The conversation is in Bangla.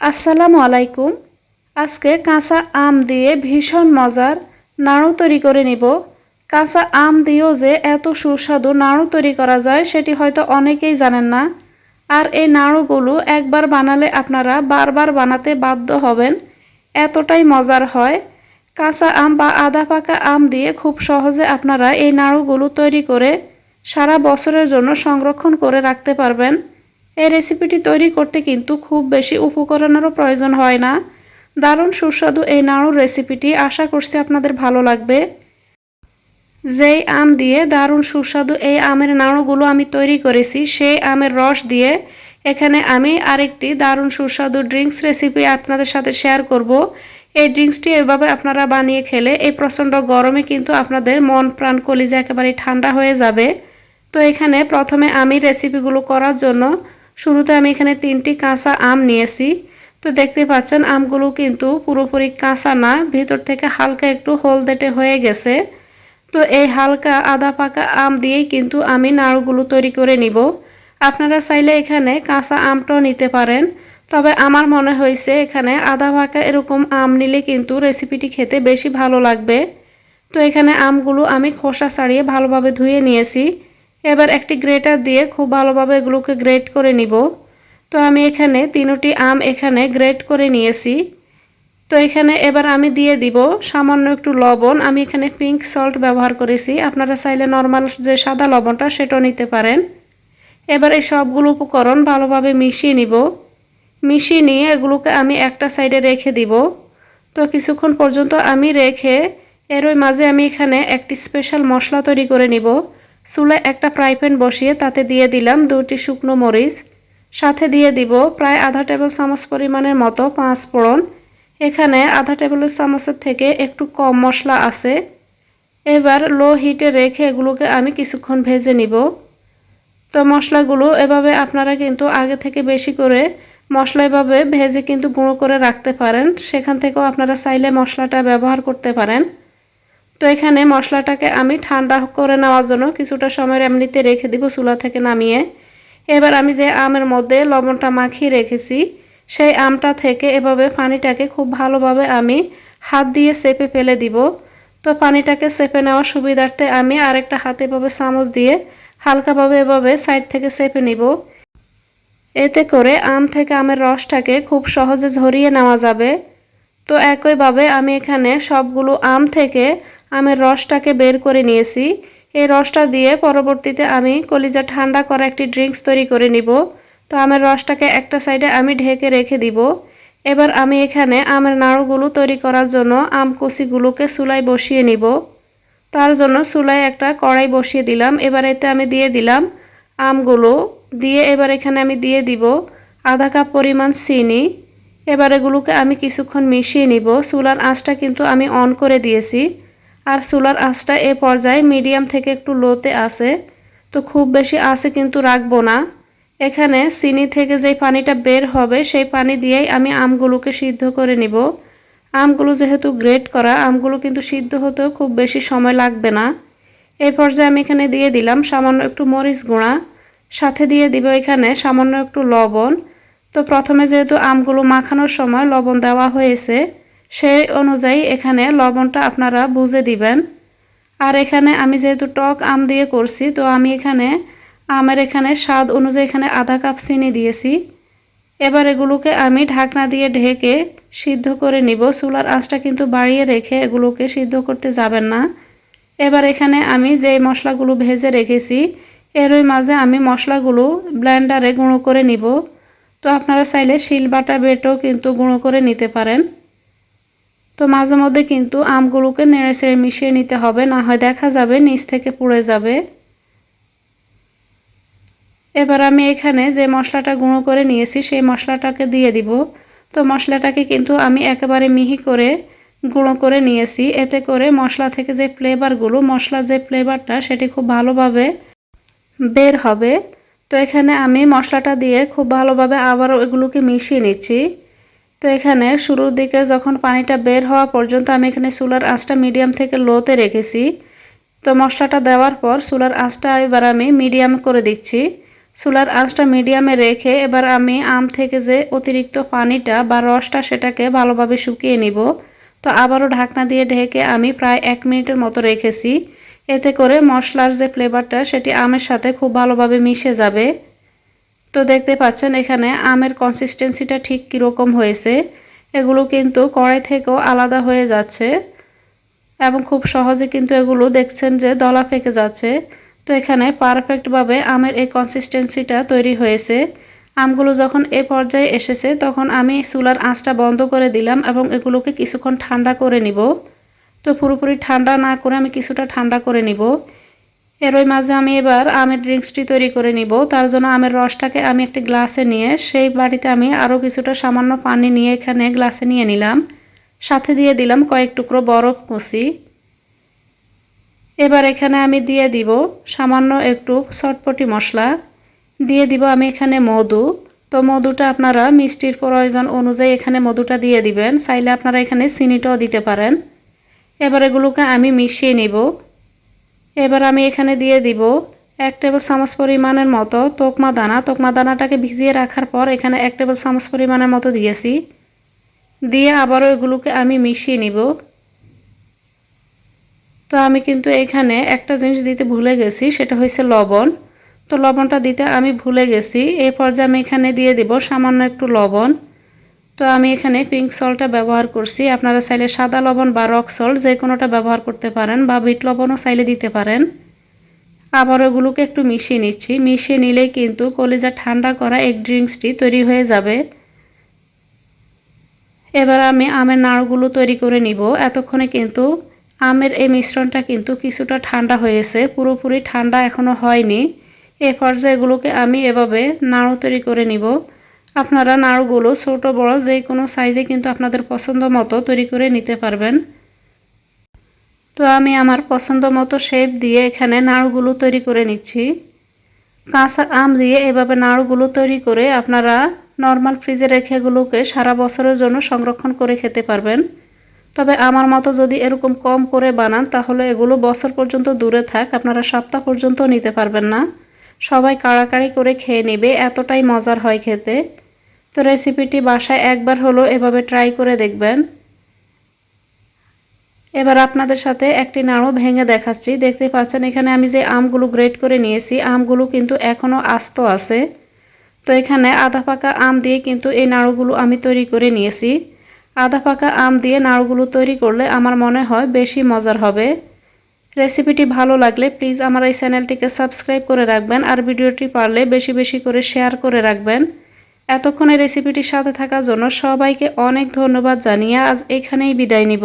আসসালামু আলাইকুম। আজকে কাঁচা আম দিয়ে ভীষণ মজার নাড়ু তৈরি করে নিব। কাঁচা আম দিয়েও যে এত সুস্বাদু নাড়ু তৈরি করা যায় সেটি হয়তো অনেকেই জানেন না। আর এই নাড়ুগুলো একবার বানালে আপনারা বারবার বানাতে বাধ্য হবেন। এতটাই মজার হয়। কাঁচা আম বা আদা পাকা আম দিয়ে খুব সহজে আপনারা এই নাড়ুগুলো তৈরি করে সারা বছরের জন্য সংরক্ষণ করে রাখতে পারবেন। এই রেসিপিটি তৈরি করতে কিন্তু খুব বেশি উপকরণেরও প্রয়োজন হয় না। দারুণ সুস্বাদু এই নাড়ুর রেসিপিটি আশা করছি আপনাদের ভালো লাগবে। যেই আম দিয়ে দারুণ সুস্বাদু এই আমের নাড়ুগুলো আমি তৈরি করেছি, সেই আমের রস দিয়ে এখানে আমি আরেকটি দারুণ সুস্বাদু ড্রিঙ্কস রেসিপি আপনাদের সাথে শেয়ার করব। এই ড্রিঙ্কসটি এভাবে আপনারা বানিয়ে খেলে এই প্রচণ্ড গরমে কিন্তু আপনাদের মন, প্রাণ, কলিজা একেবারে ঠান্ডা হয়ে যাবে। তো এখানে প্রথমে আমি রেসিপিগুলো করার জন্য শুরুতে আমি এখানে তিনটি কাঁচা আম নিয়েছি। তো দেখতে পাচ্ছেন, আমগুলো কিন্তু পুরোপুরি কাঁচা না, ভেতর থেকে হালকা একটু হলদেটে হয়ে গেছে। তো এই হালকা আদা পাকা আম দিয়েই কিন্তু আমি নাড়ুগুলো তৈরি করে নিব। আপনারা চাইলে এখানে কাঁচা আমটাও নিতে পারেন। তবে আমার মনে হয়েছে এখানে আদা পাকা এরকম আম নিলে কিন্তু রেসিপিটি খেতে বেশি ভালো লাগবে। তো এখানে আমগুলো আমি খোসা ছাড়িয়ে ভালোভাবে ধুয়ে নিয়েছি। এবার একটি গ্রেটার দিয়ে খুব ভালোভাবে এগুলোকে গ্রেট করে নিব। তো আমি এখানে তিনোটি আম এখানে গ্রেট করে নিয়েছি। তো এখানে এবার আমি দিয়ে দিব সামান্য একটু লবণ। আমি এখানে পিঙ্ক সল্ট ব্যবহার করেছি। আপনারা চাইলে নর্মাল যে সাদা লবণটা সেটাও নিতে পারেন। এবার এই সবগুলো উপকরণ ভালোভাবে মিশিয়ে নিব। মিশিয়ে নিয়ে এগুলোকে আমি একটা সাইডে রেখে দিব। তো কিছুক্ষণ পর্যন্ত আমি রেখে এরই মাঝে আমি এখানে একটি স্পেশাল মশলা তৈরি করে নিব। চুলে একটা ফ্রাই প্যান বসিয়ে তাতে দিয়ে দিলাম দুটি শুকনো মরিচ। সাথে দিয়ে দিব প্রায় আধা টেবিল চামচ পরিমাণের মতো পাঁচ ফোড়ন এখানে আধা টেবিল চামচের থেকে একটু কম মশলা আছে। এবার লো হিটে রেখে এগুলোকে আমি কিছুক্ষণ ভেজে নিব। তো মশলাগুলো এভাবে আপনারা কিন্তু আগে থেকে বেশি করে মশলা এভাবে ভেজে কিন্তু গুঁড়ো করে রাখতে পারেন। সেখান থেকেও আপনারা চাইলে মশলাটা ব্যবহার করতে পারেন। তো এখানে মশলাটাকে আমি ঠান্ডা করে নেওয়ার জন্য কিছুটা সময় এমনিতে রেখে দিব চুলা থেকে নামিয়ে। এবার আমি যে আমের মধ্যে লবণটা মাখিয়ে রেখেছি, সেই আমটা থেকে এভাবে পানিটাকে খুব ভালোভাবে আমি হাত দিয়ে চেপে ফেলে দিব। তো পানিটাকে চেপে নেওয়ার সুবিধার্থে আমি আরেকটা হাতে এভাবে চামচ দিয়ে হালকাভাবে এভাবে সাইড থেকে চেপে নিব। এতে করে আম থেকে আমের রসটাকে খুব সহজে ঝরিয়ে নেওয়া যাবে। তো একইভাবে আমি এখানে সবগুলো আম থেকে আমের রসটাকে বের করে নিয়েছি। এই রসটা দিয়ে পরবর্তীতে আমি কলিজা ঠান্ডা করা একটি ড্রিঙ্কস তৈরি করে নিব। তো আমের রসটাকে একটা সাইডে আমি ঢেকে রেখে দিব। এবার আমি এখানে আমের নাড়ুগুলো তৈরি করার জন্য আম কুচিগুলোকে চুলায় বসিয়ে নিব। তার জন্য চুলায় একটা কড়াই বসিয়ে দিলাম। এবার এতে আমি দিয়ে দিলাম আমগুলো। দিয়ে এবার এখানে আমি দিয়ে দিব আধা কাপ পরিমাণ চিনি। এবার এগুলোকে আমি কিছুক্ষণ মিশিয়ে নিব। চুলার আঁচটা কিন্তু আমি অন করে দিয়েছি। আর চুলার আঁচটা এ পর্যায়ে মিডিয়াম থেকে একটু লোতে আসে তো খুব বেশি আঁচে কিন্তু রাখব না। এখানে চিনি থেকে যেই পানিটা বের হবে, সেই পানি দিয়েই আমি আমগুলোকে সিদ্ধ করে নিব। আমগুলো যেহেতু গ্রেট করা, আমগুলো কিন্তু সিদ্ধ হতেও খুব বেশি সময় লাগবে না। এই পর্যায়ে আমি এখানে দিয়ে দিলাম সামান্য একটু মরিচ গুঁড়া। সাথে দিয়ে দিব এখানে সামান্য একটু লবণ। তো প্রথমে যেহেতু আমগুলো মাখানোর সময় লবণ দেওয়া হয়েছে সেই অনুযায়ী এখানে লবণটা আপনারা বুঝে দিবেন। আর এখানে আমি যেহেতু টক আম দিয়ে করছি, তো আমি এখানে আমের এখানে স্বাদ অনুযায়ী এখানে আধা কাপ চিনি দিয়েছি। এবার এগুলোকে আমি ঢাকনা দিয়ে ঢেকে সিদ্ধ করে নিব। চুলার আঁচটা কিন্তু বাড়িয়ে রেখে এগুলোকে সিদ্ধ করতে যাবেন না। এবার এখানে আমি যে মশলাগুলো ভেজে রেখেছি, এরই মাঝে আমি মশলাগুলো ব্লেন্ডারে গুঁড়ো করে নিব। তো আপনারা চাইলে শিল বাটা বেটেও কিন্তু গুঁড়ো করে নিতে পারেন। তো মাঝে মধ্যে কিন্তু আমগুলোকে নেড়ে ছেড়ে মিশিয়ে নিতে হবে, না হয় দেখা যাবে নিচ থেকে পুড়ে যাবে। এবার আমি এখানে যে মশলাটা গুঁড়ো করে নিয়েছি, সেই মশলাটাকে দিয়ে দিব। তো মশলাটাকে কিন্তু আমি একেবারে মিহি করে গুঁড়ো করে নিয়েছি। এতে করে মশলা থেকে যে ফ্লেভারগুলো মশলার যে ফ্লেভারটা সেটি খুব ভালোভাবে বের হবে। তো এখানে আমি মশলাটা দিয়ে খুব ভালোভাবে আবার এগুলোকে মিশিয়ে নিচ্ছি। তো এখানে শুরুর দিকে যখন পানিটা বের হওয়া পর্যন্ত আমি এখানে চুলার আঁচটা মিডিয়াম থেকে লোতে রেখেছি। তো মশলাটা দেওয়ার পর চুলার আঁচটা এবার আমি মিডিয়াম করে দিচ্ছি। চুলার আঁচটা মিডিয়ামে রেখে এবার আমি আম থেকে যে অতিরিক্ত পানিটা বা রসটা সেটাকে ভালোভাবে শুকিয়ে নিব। তো আবারও ঢাকনা দিয়ে ঢেকে আমি প্রায় এক মিনিটের মতো রেখেছি। এতে করে মশলার যে ফ্লেভারটা সেটি আমের সাথে খুব ভালোভাবে মিশে যাবে। তো দেখতে পাচ্ছেন এখানে আমের কনসিস্টেন্সিটা ঠিক কীরকম হয়েছে। এগুলো কিন্তু কড়াই থেকেও আলাদা হয়ে যাচ্ছে এবং খুব সহজে কিন্তু এগুলো দেখছেন যে দলা ফেকে যাচ্ছে। তো এখানে পারফেক্টভাবে আমের এই কনসিস্টেন্সিটা তৈরি হয়েছে। আমগুলো যখন এ পর্যায়ে এসেছে, তখন আমি চুলার আঁচটা বন্ধ করে দিলাম এবং এগুলোকে কিছুক্ষণ ঠান্ডা করে নিব। তো পুরোপুরি ঠান্ডা না করে আমি কিছুটা ঠান্ডা করে নিব। এরই মাঝে আমি এবার আমের ড্রিঙ্কসটি তৈরি করে নিব। তার জন্য আমের রসটাকে আমি একটি গ্লাসে নিয়ে, সেই বাড়িতে আমি আরও কিছুটা সামান্য পানি নিয়ে এখানে গ্লাসে নিয়ে নিলাম। সাথে দিয়ে দিলাম কয়েক টুকরো বরফ কুচি। এবার এখানে আমি দিয়ে দিব সামান্য একটু চটপটি মশলা। দিয়ে দিব আমি এখানে মধু। তো মধুটা আপনারা মিষ্টির প্রয়োজন অনুযায়ী এখানে মধুটা দিয়ে দিবেন। চাইলে আপনারা এখানে চিনিটাও দিতে পারেন। এবার এগুলোকে আমি মিশিয়ে নিব। এবার আমি এখানে দিয়ে দিব এক টেবিল চামচ পরিমাণের মতো তোকমা দানা। তোকমা দানাটাকে ভিজিয়ে রাখার পর এখানে এক টেবিল চামচ পরিমাণের মতো দিয়েছি। দিয়ে আবারও এগুলোকে আমি মিশিয়ে নিব। তো আমি কিন্তু এখানে একটা জিনিস দিতে ভুলে গেছি, সেটা হয়েছে লবণ। তো লবণটা দিতে আমি ভুলে গেছি। এই পর্যায়ে আমি এখানে দিয়ে দিব সামান্য একটু লবণ। তো আমি এখানে পিঙ্ক সল্টটা ব্যবহার করছি। আপনারা চাইলে সাদা লবণ বা রক সল্ট যে কোনোটা ব্যবহার করতে পারেন বা বিট লবণও চাইলে দিতে পারেন। আবার ওগুলোকে একটু মিশিয়ে নিচ্ছি। মিশিয়ে নিলেই কিন্তু কলিজা ঠান্ডা করা এক ড্রিঙ্কসটি তৈরি হয়ে যাবে। এবার আমি আমের নাড়গুলো তৈরি করে নিব। এতক্ষণে কিন্তু আমের এই মিশ্রণটা কিন্তু কিছুটা ঠান্ডা হয়েছে। পুরোপুরি ঠান্ডা এখনও হয়নি। এ পর্যায়েগুলোকে আমি এভাবে নাড়ু তৈরি করে নিব। আপনারা নাড়ুগুলো ছোট, বড়, যে কোনো সাইজে কিন্তু আপনাদের পছন্দ মতো তৈরি করে নিতে পারবেন। তো আমি আমার পছন্দ মতো শেপ দিয়ে এখানে নাড়ুগুলো তৈরি করে নিচ্ছি। কাঁচা আম দিয়ে এভাবে নাড়ুগুলো তৈরি করে আপনারা নর্মাল ফ্রিজে রেখে এগুলোকে সারা বছরের জন্য সংরক্ষণ করে খেতে পারবেন। তবে আমার মতো যদি এরকম কম করে বানান, তাহলে এগুলো বছর পর্যন্ত দূরে থাক, আপনারা সপ্তাহ পর্যন্ত নিতে পারবেন না। সবাই কাড়াকাড়ি করে খেয়ে নেবে, এতটাই মজার হয় খেতে। তো রেসিপিটি বাসায় একবার হলো এভাবে ট্রাই করে দেখবেন। এবার আপনাদের সাথে একটি নাড়ু ভেঙে দেখাচ্ছি। দেখতে পাচ্ছেন এখানে আমি যে আমগুলো গ্রেট করে নিয়েছি, আমগুলো কিন্তু এখনও আস্ত আছে। তো এখানে আধা পাকা আম দিয়ে কিন্তু এই নাড়ুগুলো আমি তৈরি করে নিয়েছি। আধা পাকা আম দিয়ে নাড়ুগুলো তৈরি করলে আমার মনে হয় বেশি মজার হবে। রেসিপিটি ভালো লাগলে প্লিজ আমার এই চ্যানেলটিকে সাবস্ক্রাইব করে রাখবেন আর ভিডিওটি পারলে বেশি বেশি করে শেয়ার করে রাখবেন। এতক্ষণে রেসিপিটির সাথে থাকার জন্য সবাইকে অনেক ধন্যবাদ জানিয়ে আজ এখানেই বিদায় নিব।